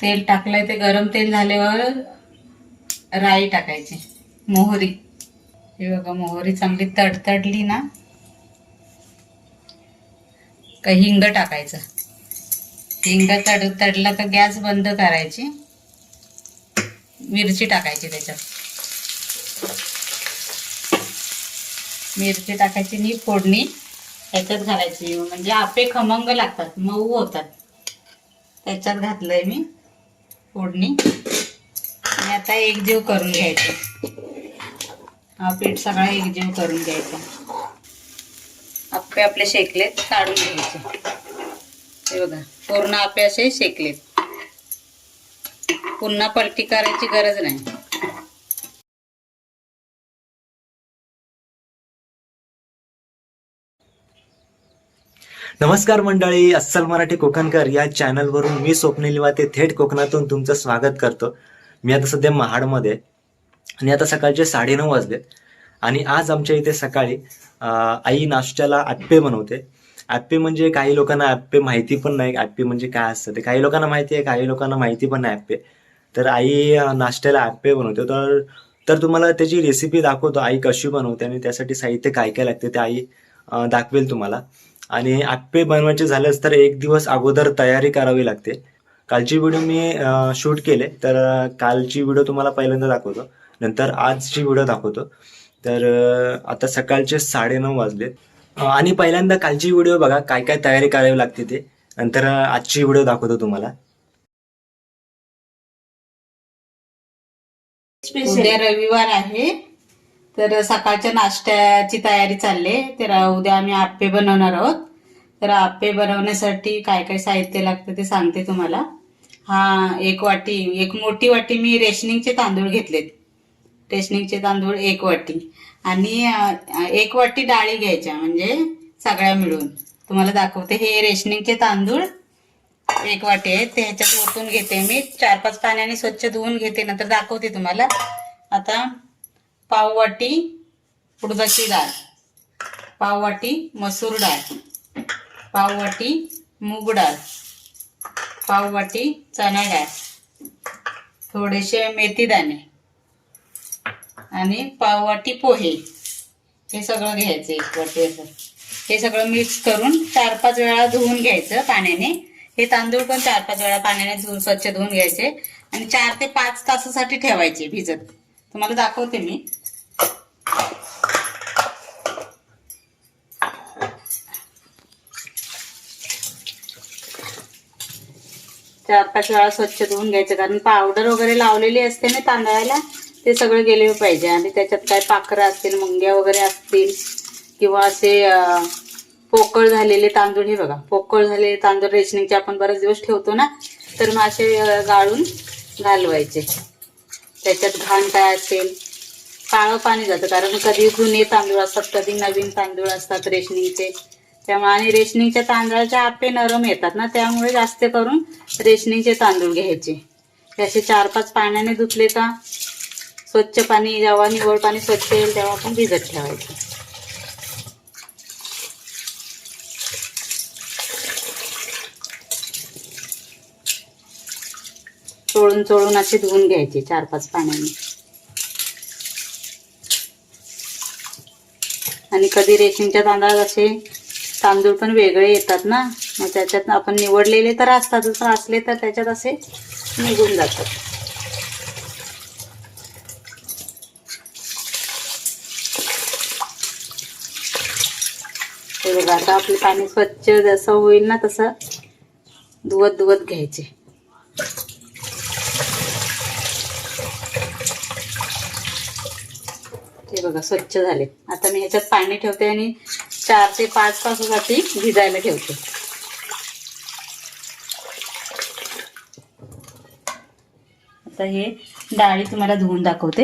तेल टाकलंय ते गरम तेल झाल्यावर राई टाकायची मोहरी. हे बघा मोहरी चांगली तडतडली ना. का हिंग टाकायचं. हिंग तड तडला का गॅस बंद करायची. मिरची टाकायची त्याच्यात. मिरची टाकायची नी फोडणी. त्याच्यात घालायची. म्हणजे आपे खमंग लागतात मऊ होतात. त्याच्यात घातलंय मी. फोडणी. आणि आता एकजीव करून घ्यायचं. हा पीठ सगळा एकजीव करून घ्यायचा. आप्पे आपले शेकलेत काढून घ्यायचे. हे बघा पूर्ण आपे असे शेकलेत. पुन्हा पलटी करायची गरज नाही. नमस्कार मंडळी अस्सल मराठी कोकणकर या चॅनलवरून मी स्वप्नील वाते थेट कोकणातून तुमचं स्वागत करतो. मी आता सध्या महाडमध्ये आणि आता सकाळचे साडेनऊ वाजलेत आणि आज आमच्या इथे सकाळी आई नाश्त्याला आप्पे बनवते. आप्पे म्हणजे काही लोकांना आप्पे माहिती पण नाही. आप्पे म्हणजे काय असतं ते काही लोकांना माहिती आहे काही लोकांना माहिती पण नाही आप्पे. तर आई नाश्त्याला आप्पे बनवते. तर तर तुम्हाला त्याची रेसिपी दाखवतो. आई कशी बनवते आणि त्यासाठी साहित्य काय काय लागते ते आई दाखवेल तुम्हाला. आणि आप्पे बनवायचे झाल्यास तर एक दिवस अगोदर तयारी करावी लागते. कालची व्हिडिओ मी शूट केले तर कालची व्हिडिओ तुम्हाला पहिल्यांदा दाखवतो. नंतर आजची व्हिडिओ दाखवतो. तर आता सकाळचे साडेनऊ वाजलेत. आणि पहिल्यांदा कालची व्हिडिओ बघा काय काय तयारी करावी लागते ते. नंतर आजची व्हिडिओ दाखवतो तुम्हाला. रविवार आहे. तर सकाळच्या नाश्त्याची तयारी चालली आहे. तर उद्या आम्ही आप्पे बनवणार आहोत. तर आप्पे बनवण्यासाठी काय काय साहित्य लागतं ते सांगते तुम्हाला. हा एक वाटी एक मोठी वाटी मी रेशनिंगचे तांदूळ घेतलेत. रेशनिंगचे तांदूळ एक वाटी. आणि एक वाटी डाळी घ्यायच्या म्हणजे सगळ्या मिळून. तुम्हाला दाखवते हे रेशनिंगचे तांदूळ एक वाटी आहे ते ह्याच्यात ओतून घेते मी. चार पाच पाण्याने स्वच्छ धुवून घेते नंतर दाखवते तुम्हाला. आता पाववाटी उडदाची डाळ. पाववाटी मसूर डाळ. पाववाटी मूग डाळ. पाववाटी चणा डाळ. थोडेसे मेथीदाणे आणि पाववाटी पोहे. हे सगळं घ्यायचं एक वाटी असं हे सगळं मिक्स करून चार पाच वेळा धुवून घ्यायचं पाण्याने. हे तांदूळ पण चार पाच वेळा पाण्याने धुवून स्वच्छ धुवून घ्यायचे. आणि चार ते पाच तासासाठी ठेवायचे भिजत. तुम्हाला दाखवते मी. चार पाच वेळा स्वच्छ धुवून घ्यायचं कारण पावडर वगैरे लावलेली असते ना तांदळाला ते सगळं गेले पाहिजे. आणि त्याच्यात काय पाखरं असतील मुंग्या वगैरे असतील किंवा असे पोकळ झालेले तांदूळ हे बघा पोकळ झालेले तांदूळ रेशनिंगचे आपण बरेच दिवस ठेवतो ना तर मग असे गाळून घालवायचे. त्याच्यात घाण काय असेल? काळं पाणी जातं. कारण कधी जुने तांदूळ असतात कधी नवीन तांदूळ असतात रेशनिंगचे त्यामुळे आणि रेशनिंगच्या तांदळाच्या आपे नरम येतात ना त्यामुळे जास्त करून रेशनिंगचे तांदूळ घ्यायचे. असे चार पाच पाण्याने धुतले का स्वच्छ पाणी जेव्हा निवळ पाणी स्वच्छ येईल तेव्हा आपण भिजत ठेवायचं. चोळून चोळून असे धुवून घ्यायचे चार पाच पाण्याने. आणि कधी रेशीमच्या तांदळात असे तांदूळ पण वेगळे येतात ना मग त्याच्यात आपण निवडलेले तर असतात पण असले तर त्याच्यात असे निघून जातात. ते बघा आता आपले पाणी स्वच्छ जसं होईल ना तसं धुवत धुवत घ्यायचे. बघा स्वच्छ झाले. आता मी ह्याच्यात पाणी ठेवते आणि चार ते पाच तासासाठी भिजायला ठेवते. आता हे डाळी तुम्हाला धुवून दाखवते.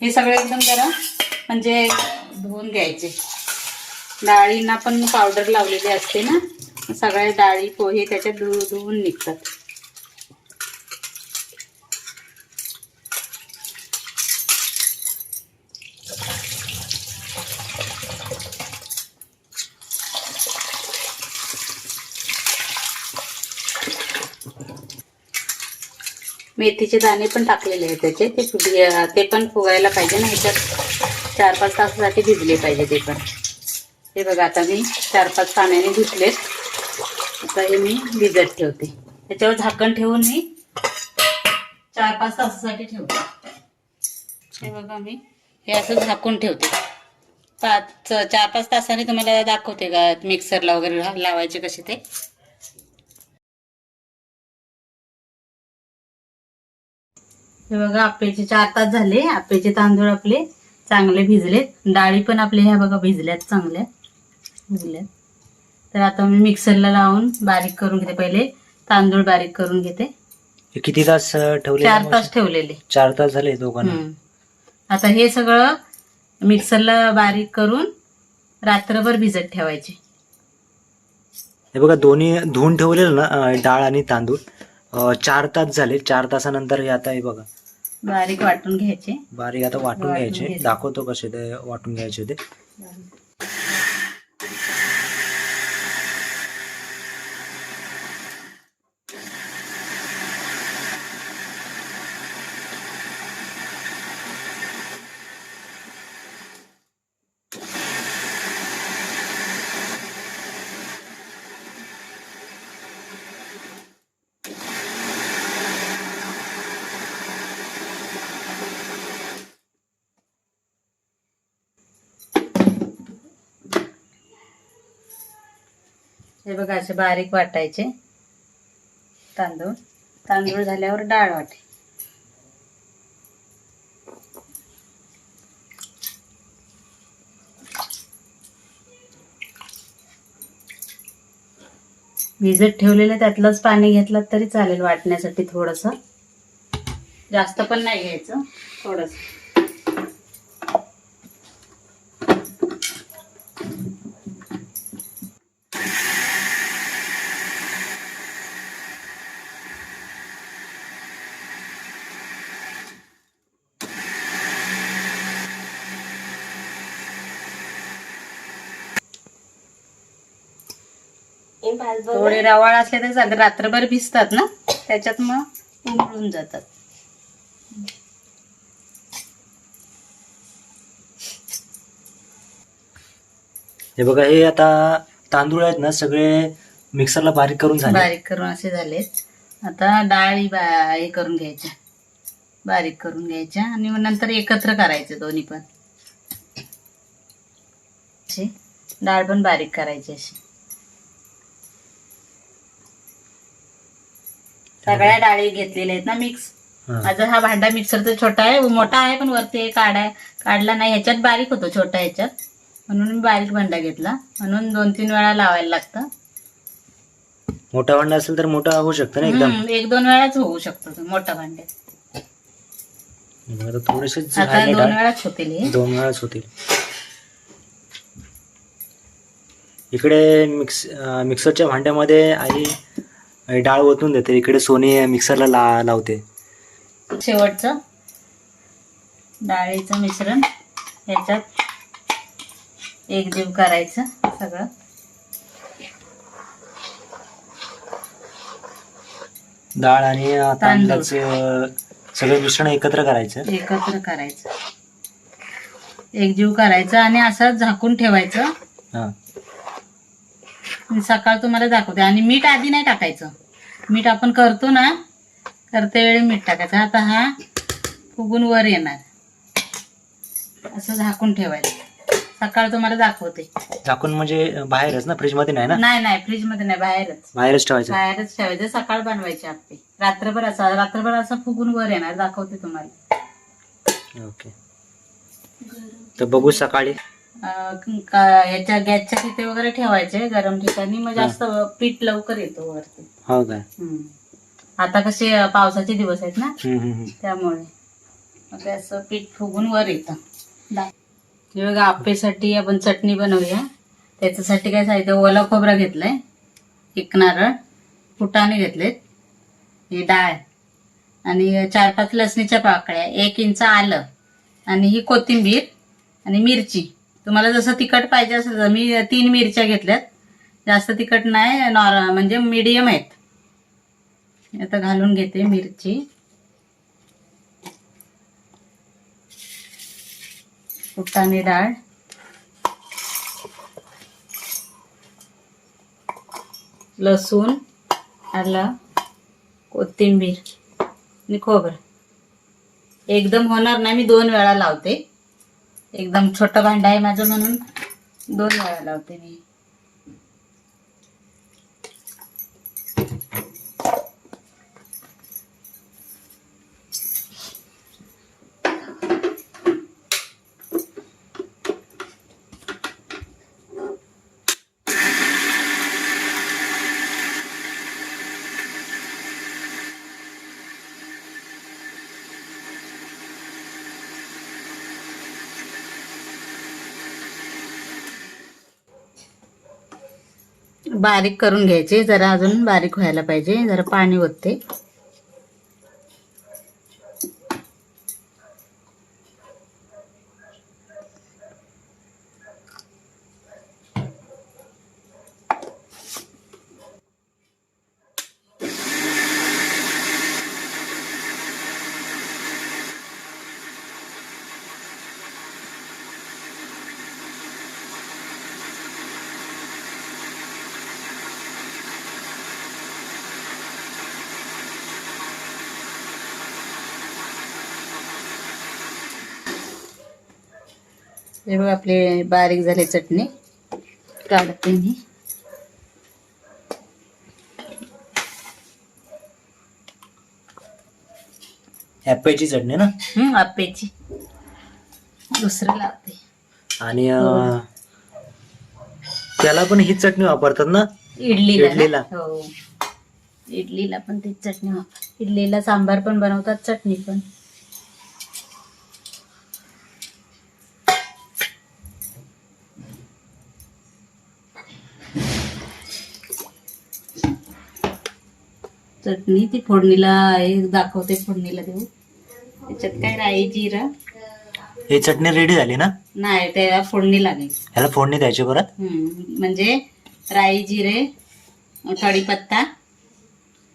हे सगळं एकदम जरा म्हणजे धुवून घ्यायचे. डाळींना पण पावडर लावलेली असते ना? सगळ्या डाळी पोहे त्याच्यात धु धुवून निघतात. मेथीचे दाणे पण टाकलेले आहेत त्याचे. ते ते पण फुगायला पाहिजे ना ह्याच्यात चार पाच तासासाठी भिजले पाहिजे ते पण. हे बघा आता मी चार पाच पाण्याने धुतलेत. आता हे मी भिजत ठेवते. त्याच्यावर झाकण ठेवून मी चार पाच तासासाठी ठेवते. हे बघा मी हे असं झाकून ठेवते. पाच चार पाच तासाने तुम्हाला दाखवते का मिक्सरला वगैरे लावायचे कसे ते? हे बघा आप्याचे चार तास झाले. आप्याचे तांदूळ आपले चांगले भिजलेत. डाळी पण आपल्या ह्या बघा भिजल्यात चांगल्या भिजल्यात. तर आता मी मिक्सरला लावून बारीक करून घेते पहिले. तांदूळ बारीक करून घेते. किती तास ठेवले चार? तास ठेवलेले. चार तास झाले दोघांना. आता हे सगळं मिक्सरला बारीक करून रात्रभर भिजत ठेवायचे. हे बघा दोन्ही धुवून ठेवलेलं ना डाळ आणि तांदूळ? चार तास झाले. चार तासानंतर हे आता हे बघा. बारीक वाटून घ्यायचे. बारीक आता वाटून घ्यायचे. दाखवतो कसे ते वाटून घ्यायचे ते. हे बघा असे बारीक वाटायचे. तांदूळ. तांदूळ झाल्यावर डाळ वाटे. भिजत ठेवलेलं त्यातलंच पाणी घेतलं तरी चालेल वाटण्यासाठी थोडस. जास्त पण नाही घ्यायचं थोडस. थोडे रवाळ असले तरी चालते. रात्रभर भिजतात ना? त्याच्यात मग उमळून जातात. हे बघा हे आता तांदूळ आहेत ना सगळे मिक्सरला बारीक करून झाले. बारीक करून असे झालेत. आता डाळी बा हे करून घ्यायच्या. बारीक करून घ्यायच्या आणि मग नंतर एकत्र करायचे दोन्ही पण. डाळ पण बारीक करायची अशी. सगळ्या डाळी घेतलेल्या आहेत ना मिक्स. माझा हा भांडा मिक्सर तर छोटा आहे मोठा आहे पण वरती काढाय काढला नाही ह्याच्यात बारीक होतो छोटा ह्याच्यात. म्हणून मी बारीक भांडा घेतला. म्हणून दोन तीन वेळा लावायला लागतं. मोठा भांडा असेल तर मोठा होऊ शकतं ना एकदम? हम्म, एक दोन वेळाच होऊ शकतो तो मोठा भांड्यात आता थोडेसेच आता राहिले दोन डाळ वेळाच होतील हे. दोन वेळाच होतील. इकडे मिक्स अं, मिक्सरच्या भांड्यामध्ये आई आई डाळ ओतून देते. इकडे सोनी मिक्सरला ला लावते. शेवटचं. डाळीचं मिश्रण. ह्याच्यात एकजीव करायचं सगळं. डाळ आणि. तांदळाचं सगळं मिश्रण एकत्र करायचं. एकत्र करायचं. एकजीव करायचं आणि असं झाकून ठेवायचं. हा. मी सकाळ तुम्हाला दाखवते. आणि मीठ आधी नाही टाकायचं. मीठ आपण करतो ना करते वेळी मीठ टाकायचं. आता हा फुगून वर येणार. असं झाकून ठेवायचं. सकाळ तुम्हाला दाखवते. झाकून म्हणजे बाहेरच ना? फ्रीजमध्ये नाही ना? नाही नाही. फ्रीजमध्ये नाही. बाहेरच. बाहेरच ठेवायचं. बाहेरच ठेवायचं. सकाळ बनवायचे आपले. रात्रभर असा रात्रभर असा फुगून वर येणार. दाखवते तुम्हाला. ओके. तर बघू सकाळी. अं, का- ह्याच्या गॅसच्या तिथे वगैरे ठेवायचे गरम ठिकाणी मग जास्त पीठ लवकर येतो वरती. हो काय हम्म. आता कसे पावसाचे दिवस आहेत ना? हम्म, हम्म, हम्म. त्यामुळे. मग ते असं पीठ फुगून वर येतं. दा- हे बघा आप्पेसाठी आपण चटणी बनवूया. त्याच्यासाठी काय साहित्य ओला खोबरा घेतलाय एक नारळ फुटाणे घेतलेत ही डाळ आणि चार पाच लसणीच्या पाकळ्या एक इंच आलं आणि ही कोथिंबीर आणि मिरची. तुम्हाला जसं तिखट पाहिजे असेल तर मी तीन मिरच्या घेतल्यात. जास्त तिखट नाही नॉर्मल म्हणजे मीडियम आहेत. आता घालून घेते मिरची. फुटाने डाळ. लसूण आला कोथिंबीर आणि खोबरं. एकदम होणार नाही मी दोन वेळा लावते. एकदम छोटं भांडं आहे माझं म्हणून दोन वेळा लावते मी. बारीक करून घ्यायचे. जरा अजून बारीक व्हायला पाहिजे. जरा पाणी ओतते. हे बघ आपले बारीक झाले चटणी. काढते मी. ॲपलची चटणी ना? हम्म आप्याची दुसरं लावते. आणि अं, त्याला पण ही चटणी वापरतात ना? इडलीला ना? इडलीला. हो. इडलीला पण तीच चटणी वापर इडलीला सांबार पण बनवतात चटणी पण. चटणी ती फोडणीला दाखवते फोडणीला देऊ त्याच्यात काय राई जिरा. ही चटणी रेडी झाली ना? नाही त्याला फोडणी लागेल ह्याला फोडणी द्यायची परत? हम्म, म्हणजे राई जिरे कढीपत्ता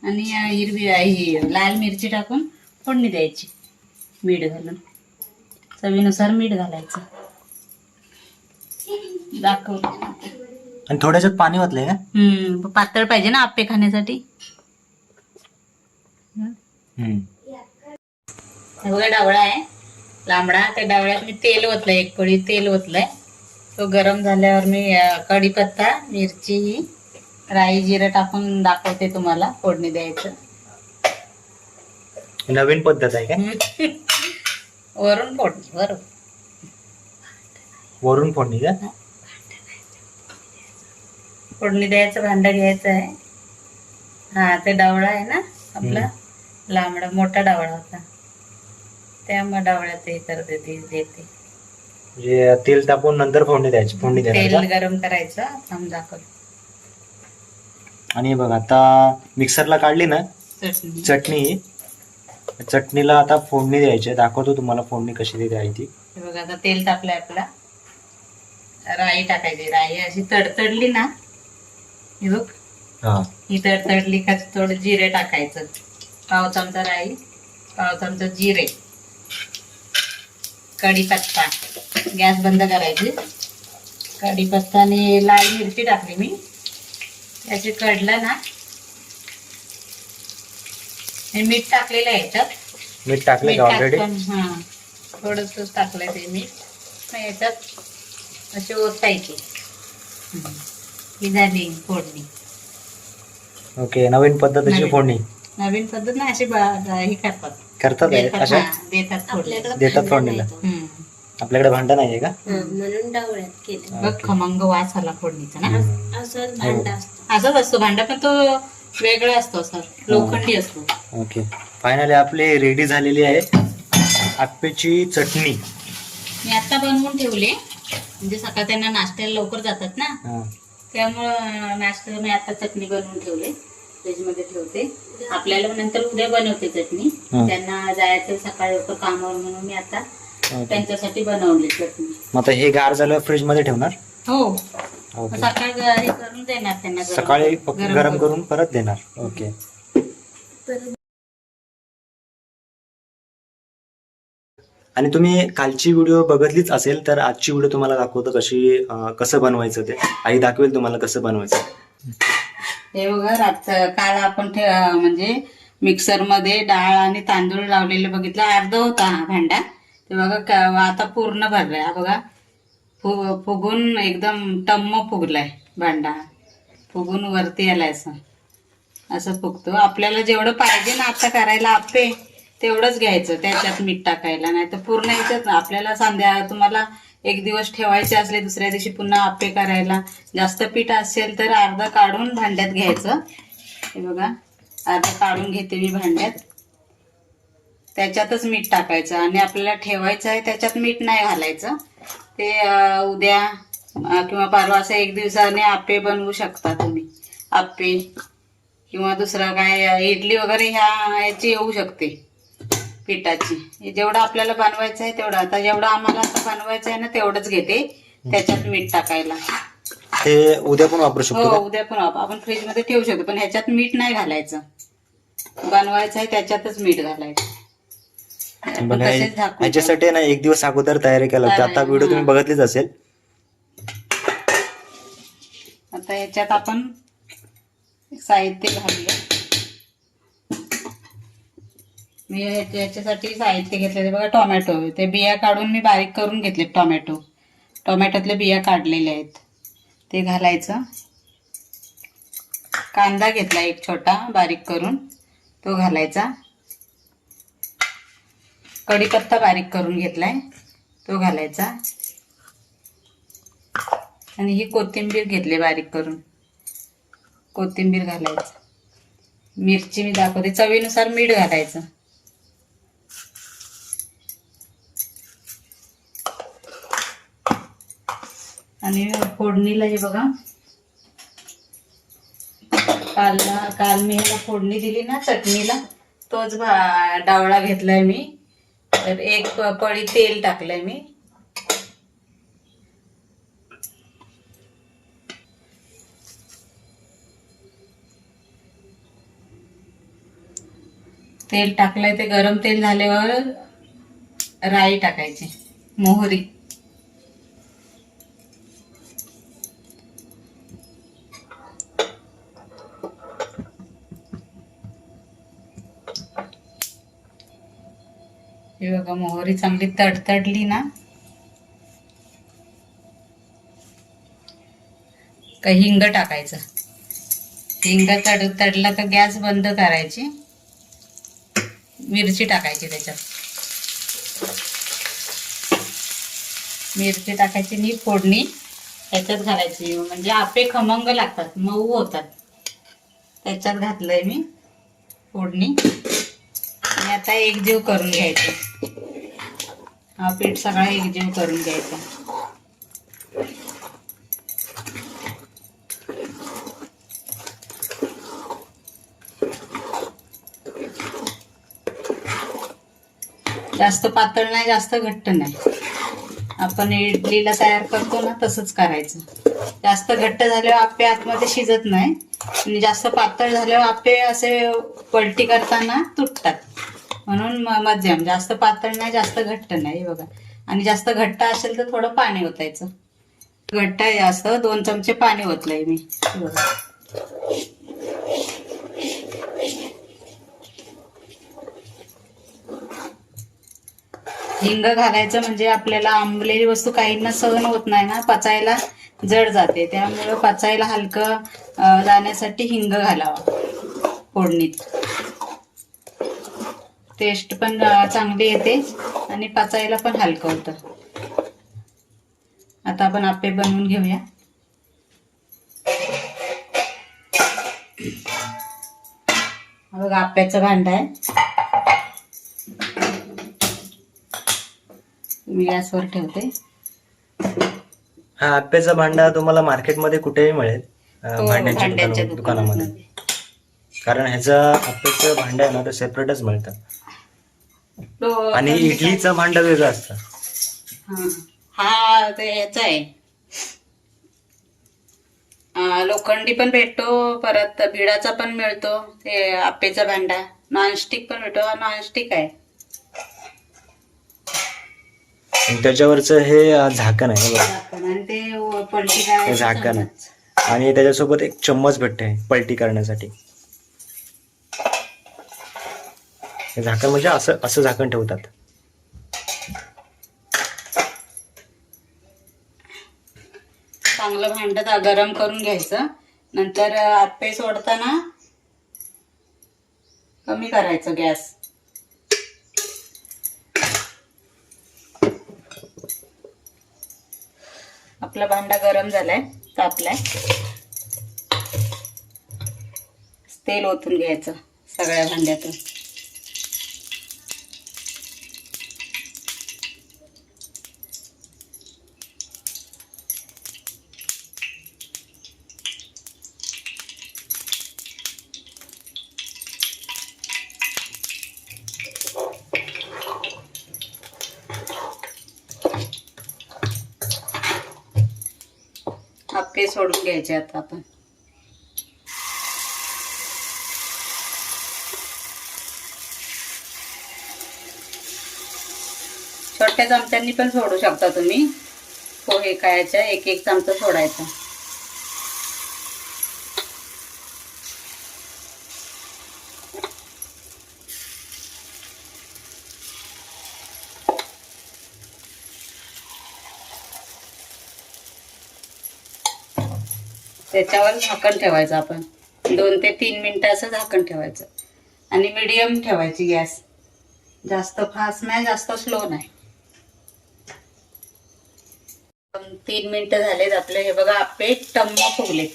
आणि अ, हिरवी अ, ही लाल मिरची टाकून फोडणी द्यायची मीठ घालून. चवीनुसार मीठ घालायचं. दाखवते आणि थोड्याच्यात पाणी ओतलंय का? हम्म पातळ पाहिजे ना आप्पे खाण्यासाठी? बघा डावळा आहे. लांबडा त्या डावळ्यात मी तेल ओतलंय एक पळी तेल ओतलंय. तो गरम झाल्यावर मी कढीपत्ता मिरची राई जिरं टाकून दाखवते तुम्हाला फोडणी द्यायचं. नवीन पद्धत आहे काय? वरून फोडणी वरून वरून फोडणी का? फोडणी द्यायचं भांडं घ्यायचं आहे. हा ते डावळा आहे ना आपला? लांबडा मोठा डावळा होता. त्यामुळे डावळ्यात हे करते ती देते. म्हणजे तेल टाकून नंतर फोडणी द्यायची फोडणी तेल गरम करायचं थांब दाखव आणि बघ आता मिक्सरला काढली ना चटणी. चटणी. चटणीला आता फोडणी द्यायची आहे. दाखवतो तुम्हाला फोडणी कशी द्यायची हे बघा आता तेल टाकलंय आपला. राई टाकायची राई अशी तडतडली ना हे बघ. हा. ही तडतडली का थोडं जिरे टाकायचं. पाव चमचा राई पाव चमचा जिरे कढीपत्ता. गॅस बंद करायची. कढीपत्ता आणि लाल मिरची टाकली मी. त्याचे कडलं ना मीठ टाकलेलं आहे याच्यात. मीठ टाकले ऑलरेडी हा थोडस टाकलंय ते मीठ. याच्यात अशी ओतायची. ही झाली फोडणी. ओके नवीन पद्धतीची. फोडणी. नवीन पद्धत ना अशी बा- हे करतात. देतात अशा? हा, देतात फोडणी देतात फोडणीला. आपल्याकडे भांडण आहे का? म्हणून डावळ्यात केले. बघ खमंग वास आला फोडणीचा ना? भांड असतं. असंच असतो भांडा पण तो वेगळा असतो असा. लोखंडी असतो. ओके. फायनली आपली रेडी झालेली आहे आप्पेची चटणी. मी आता बनवून ठेवले. म्हणजे सकाळ त्यांना नाश्त्याला लवकर जातात ना. हा. त्यामुळं नाश्ता मी आता चटणी बनवून ठेवले. फ्रीजमध्ये ठेवते. आपल्याला नंतर उद्या बनवते चटणी. त्यांना जायचं सकाळी लवकर कामावर म्हणून मी आता. त्यांच्यासाठी बनवली चटणी. मग आता हे गार झाल्यावर फ्रीजमध्ये ठेवणार? हो. ओके. सकाळ हे करून देणार त्यांना गरम सकाळी. फक्त गरम करून परत देणार. ओके. आणि तुम्ही कालची व्हिडिओ बघितलीच असेल तर आजची व्हिडिओ तुम्हाला दाखवतो कशी अं, कसं बनवायचं ते. आई दाखवेल तुम्हाला कसं बनवायचं. हे बघा रात काल आपण ठे म्हणजे मिक्सरमध्ये डाळ आणि तांदूळ लावलेले बघितलं अर्ध होता हा भांडा. ते बघा आता पूर्ण भरलाय. हा बघा फु फुगून एकदम टम्म फुगलाय भांडा. फुगून वरती आलाय असं. असं फुगतो. आपल्याला जेवढं पाहिजे ना आता करायला आपे तेवढंच घ्यायचं. त्याच्यात मीठ टाकायला. नाही तर पूर्ण याच्यात आपल्याला संध्या तुम्हाला एक दिवस ठेवायचे असले दुसऱ्या दिवशी पुन्हा आपे करायला. जास्त पीठ असेल तर अर्धा काढून भांड्यात घ्यायचं. हे बघा अर्धा काढून घेते मी भांड्यात. त्याच्यातच मीठ टाकायचं. आणि आपल्याला ठेवायचं आहे त्याच्यात मीठ नाही घालायचं. ते उद्या किंवा परवा असं एक दिवसाने आपे बनवू शकता तुम्ही. आपे किंवा दुसरं काय इडली वगैरे ह्या याची येऊ शकते. पिठाची. हे जेवढं आपल्याला बनवायचं आहे तेवढं. आता जेवढं आम्हाला आता बनवायचं आहे ना तेवढंच घेते. त्याच्यात मीठ टाकायला. ते उद्या पण वापरू शकतो हो? उद्या पण आप- आपण फ्रीजमध्ये ठेवू शकतो. पण ह्याच्यात मीठ नाही घालायचं. बनवायचं आहे त्याच्यातच मीठ घालायचं. ह्याच्यासाठी ना एक दिवस अगोदर तयारी लागते आता व्हिडिओ तुम्ही हा. बघितलीच असेल. आता ह्याच्यात आपण साहित्य घालूया. मी ह्याच्या- याच्यासाठी साहित्य घेतलेले बघा टोमॅटो. ते बिया काढून मी बारीक करून घेतले टोमॅटो. टोमॅटोतले बिया काढलेले आहेत. ते घालायचं. कांदा घेतला एक छोटा बारीक करून. तो घालायचा. कढीपत्ता बारीक करून घेतलाय. तो घालायचा. आणि ही कोथिंबीर घेतली बारीक करून. कोथिंबीर घालायचं. मिरची मी दाखवते. चवीनुसार मीठ घालायचं. आणि फोडणीला हे बघा. काल काल मी ह्याला फोडणी दिली ना चटणीला तोच भा डावळा घेतलाय मी. तर एक पळी तेल टाकलंय मी. तेल टाकलंय ते गरम तेल झाल्यावर राई टाकायची मोहरी. हे बघा मोहरी चांगली तडतडली ना. का हिंग टाकायचं? हिंग तड तडला तर गॅस बंद करायची? मिरची टाकायची त्याच्यात. मिरची टाकायची नी फोडणी. त्याच्यात घालायची. म्हणजे आपे खमंग लागतात मऊ होतात. त्याच्यात घातलंय मी फोडणी. आता एकजीव करून घ्यायचा. हा पीठ सगळा एकजीव करून घ्यायचा. जास्त पातळ नाही जास्त घट्ट नाही. आपण इडलीला तयार करतो ना तसंच करायचं. जास्त घट्ट झाल्यावर आप्पे आतमध्ये शिजत नाही. आणि जास्त पातळ झाल्यावर आप्पे असे पलटी करताना तुटतात. म्हणून मध्यम जास्त पातळ नाही जास्त घट्ट नाही बघा. आणि जास्त घट्ट असेल तर थोडं पाणी ओतायचं. घट्ट आहे जास्त दोन चमचे पाणी ओतलंय मी. बघा. हिंग घालायचं म्हणजे आपल्याला आंबलेली वस्तू काहींना सहन होत नाही ना पचायला जड जाते. त्यामुळे पचायला हलकं जाण्यासाठी हिंग घालावा. फोडणीत. टेस्ट पण चांगली येते आणि पचायला पण हलकं होतं. आता आपण आपे बनवून घेऊया. हा बघा आप्याचं भांड आहे. मी गॅसवर ठेवते. हा आप्याचा भांडा तुम्हाला मार्केटमध्ये कुठेही मिळेल. तो भांड्यांच्या भांड्यांच्या दुकाना- दुकानामध्ये. कारण ह्याचं आप्याचं भांडं आहे ना ते सेपरेटच मिळतं. आणि इडलीचं भांडं वेगळं असतं. हा. हा ते याचा आहे. लोखंडी पण भेटतो परत भिडाचा पण मिळतो ते आपेचा भांडा. नॉनस्टिक पण भेटतो हा नॉनस्टिक आहे. त्याच्यावरचं हे झाकण आहे बघा. झाकण आणि ते व- पलटी करायचं झाकण आहे. आणि त्याच्यासोबत एक चम्मच भेटते पलटी करण्यासाठी. हे झाकण म्हणजे असं असं झाकण ठेवतात. चांगलं भांड गरम करून घ्यायचं. नंतर आपे सोडताना कमी करायचं गॅस. आपला भांडा गरम झालाय तापलाय. तेल ओतून घ्यायचं सगळ्या भांड्यातून आप्पे सोडून घ्यायचे आता आपण. छोट्या चमच्यांनी पण सोडू शकता तुम्ही. पोहे खायच्या एक एक चमचा सोडायचा. त्याच्यावर झाकण ठेवायचं आपण. दोन ते तीन मिनिटं असं झाकण ठेवायचं. आणि मिडियम ठेवायची गॅस. जास्त फास्ट नाही जास्त स्लो नाही. तीन मिनटं झालेत आपले. हे बघा आपे टम्म फुगले.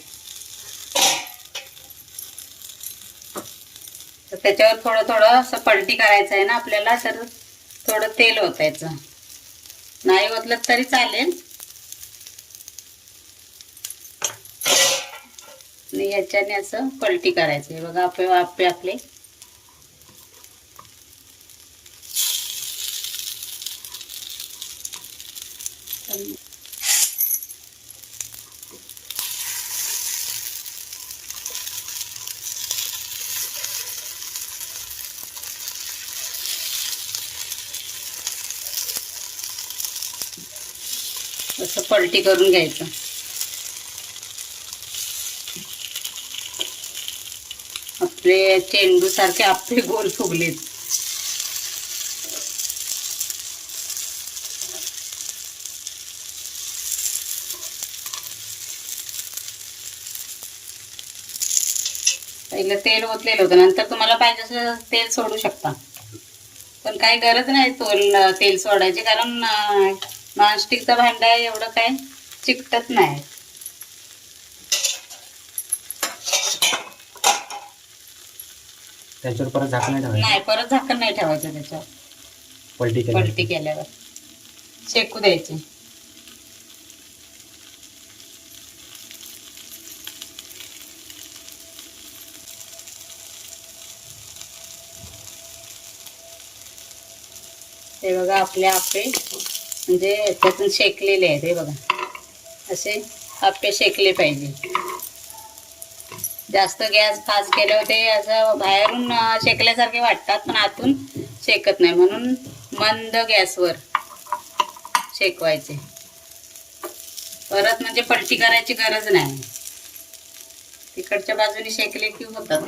तर त्याच्यावर थोडं थोडं असं पलटी करायचं आहे ना आपल्याला तर थोडं तेल ओतायचं. नाही ओतलं तरी चालेल. आणि याच्याने असं पलटी करायचं. हे बघा आपे आपे आपले. असं पलटी करून घ्यायचं. आपले चेंडू सारखे आपले गोल फुगलेत. पहिलं तेल ओतलेलं होतं नंतर तुम्हाला पाहिजे असं तेल सोडू शकता. पण काही गरज नाही तोल तेल सोडायची कारण नॉनस्टिकचा भांडा आहे एवढं काय चिकटत नाही. त्याच्यावर परत झाकण नाही ठेवायचं? नाही परत झाकण नाही ठेवायचं त्याच्यावर. पलटी केली पलटी केल्यावर. शेकू द्यायचे. हे बघा आपले आप्पे म्हणजे त्यातून शेकलेले आहेत हे बघा. असे आप्पे शेकले पाहिजे. जास्त गॅस फास्ट केल्यावर ते असं बाहेरून शेकल्यासारखे वाटतात पण आतून शेकत नाही. म्हणून मंद गॅसवर शेकवायचे. परत म्हणजे पलटी करायची गरज नाही. तिकडच्या बाजूने शेकले की होतात.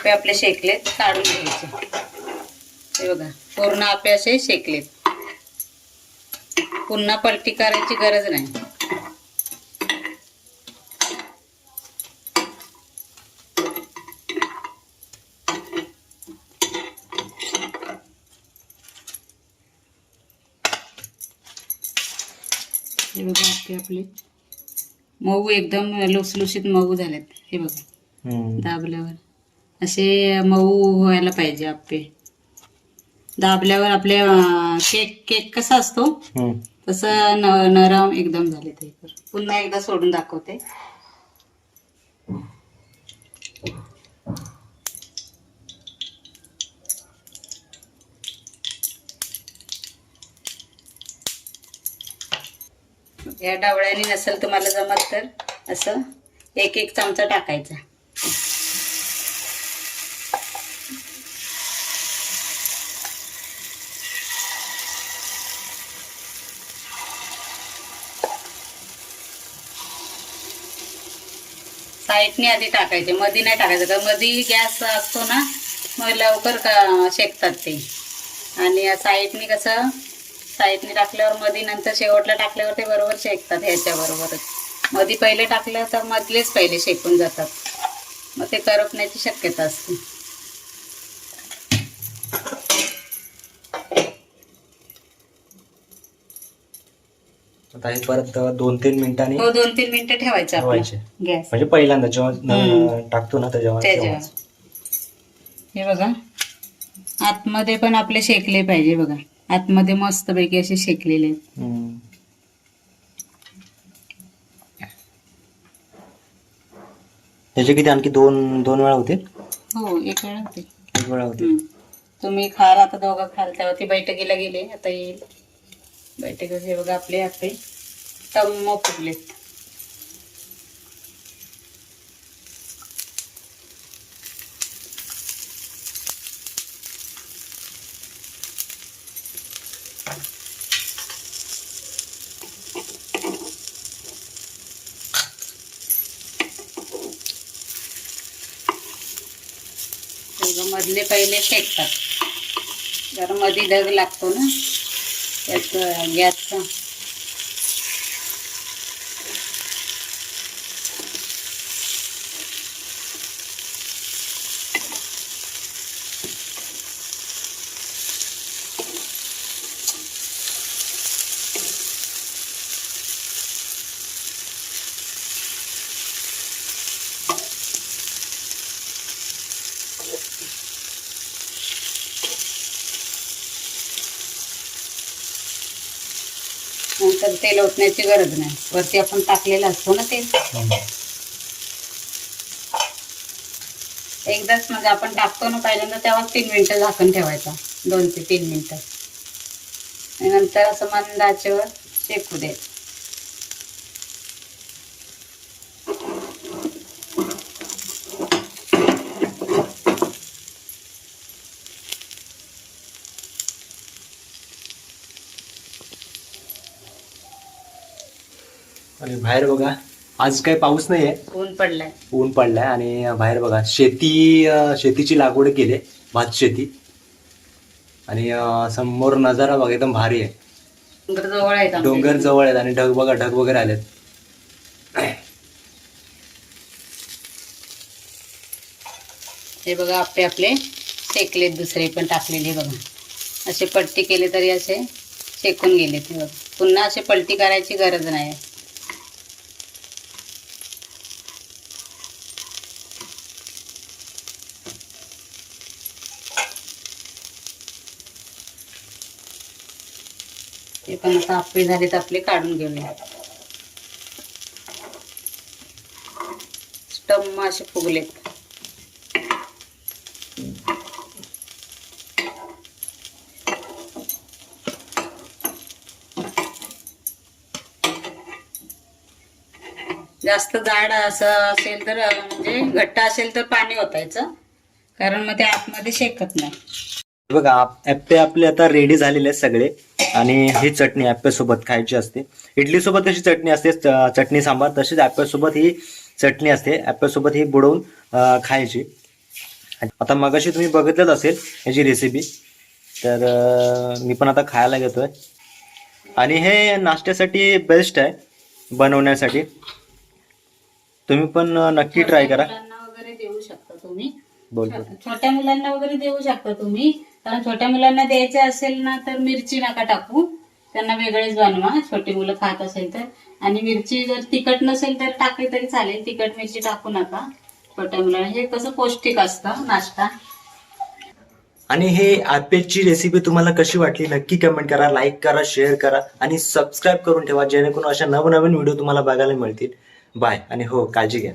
आप्पे आपले शेकलेत काढून घ्यायचे. हे बघा पूर्ण आप्पे असे शेकलेत. पुन्हा पलटी करायची गरज नाही. हे बघा आपले. मऊ एकदम लुसलुशीत मऊ झालेत. हे बघा. दाबल्यावर. असे मऊ व्हायला पाहिजे आप्पे दाबल्यावर आपले अं, केक केक कसा असतो. तसं नरम एकदम झाले ते पुन्हा एकदा सोडून दाखवते. या डावळ्याने नसेल तुम्हाला जमत तर असं एक एक चमचा टाकायचा. साईडने आधी टाकायचे. मधी नाही टाकायचं कारण मधी गॅस असतो ना मग लवकर का शेकतात ते. आणि साईडने कसं साईडने टाकल्यावर मधी नंतर शेवटला टाकल्यावर ते बरोबर शेकतात ह्याच्याबरोबरच. मधी पहिले टाकलं तर मधलेच पहिले शेकून जातात. मग ते करपण्याची शक्यता असते. आता हे परत दोन तीन मिनिटांनी हो दोन तीन मिनिटं ठेवायचं ठेवायचे. आपलं गॅस. म्हणजे पहिल्यांदा जेव्हा न-. टाकतो ना तेव्हा तेव्हाच. हे बघा. आतमध्ये पण आपले शेकले पाहिजे बघा. आतमध्ये मस्तपैकी असे शेकलेले आहेत. हम्म. त्याचे किती? आणखी दोन दोन वेळा होते हो एक वेळ होते एक वेळा होते हम्म. तुम्ही खाल आता दोघं खाल तेव्हा ती बैठकीला गेले आता येईल. बैठकीत हे बघा आपले आपले टम्म फुगलेत मधले पहिले शेकतात जरा मध्ये ढग लागतो ना. त्याच गॅसचा नंतर तेल ओतण्याची गरज नाही. वरती आपण टाकलेलं असतो ना तेल. एकदाच म्हणजे आपण टाकतो ना पहिल्यांदा तेव्हा तीन मिनिटं झाकण ठेवायचं. दोन ते तीन मिनिटं. नंतर असं मंद आचेवर शेकू द्यायचं आणि बाहेर बघा. आज काही पाऊस नाहीये. ऊन पडलाय. ऊन पडलाय आणि बाहेर बघा. शेती शेतीची लागवड केली भात शेती. आणि समोर नजारा बघा एकदम भारी आहे. डोंगर जवळ आहेत आमच्या डोंगर इथे. जवळ आहेत आणि ढग बघा ढग वगैरे आलेत. हे बघा आपले आपले शेकलेत दुसरे पण टाकलेले बघा. असे पट्टी केले तरी असे शेकून गेले ते बघा. पुन्हा असे पलटी करायची गरज नाही पण आता आपले झालेत आपले काढून घेऊया स्टम्म असे फुगलेत. जास्त जाड असं असेल तर म्हणजे घट्ट असेल तर पाणी ओतायचं. कारण मग ते आतमध्ये शेकत नाही. बघा ॲप्पे आपले आता रेडी झालेले आहेत सगळे. आणि ही चटणी ॲप्पे सोबत खायची असते. इडली सोबत कशी चटणी असते? चटणी सांबार. तशीच ॲप्पे सोबत ही चटणी असते. ॲप्पे सोबत ही बुडवून खायची. आता मगाशी तुम्ही बघितलंच असेल याची रेसिपी तर मी पण आता खायला घेतोय. आणि हे नाश्त्यासाठी बेस्ट आहे बनवण्यासाठी. तुम्ही पण नक्की ट्राय करा. वगैरे देऊ शकता तुम्ही. बोल. छोट्या मुलांना वगैरे देऊ शकता तुम्ही. कारण छोट्या मुलांना द्यायचे असेल ना तर मिरची नका टाकू. त्यांना वेगळेच बनवा. छोटी मुलं खात असेल तर. आणि मिरची जर तिखट नसेल तर टाकली तरी चालेल. तिखट मिरची टाकू नका. छोट्या मुलांना. हे कसं पौष्टिक असतं नाश्ता. आणि हे आपेची रेसिपी तुम्हाला कशी वाटली नक्की कमेंट करा लाईक करा शेअर करा आणि सबस्क्राईब करून ठेवा जेणेकरून अशा नवनवीन व्हिडिओ तुम्हाला बघायला मिळतील. बाय आणि हो काळजी घ्या.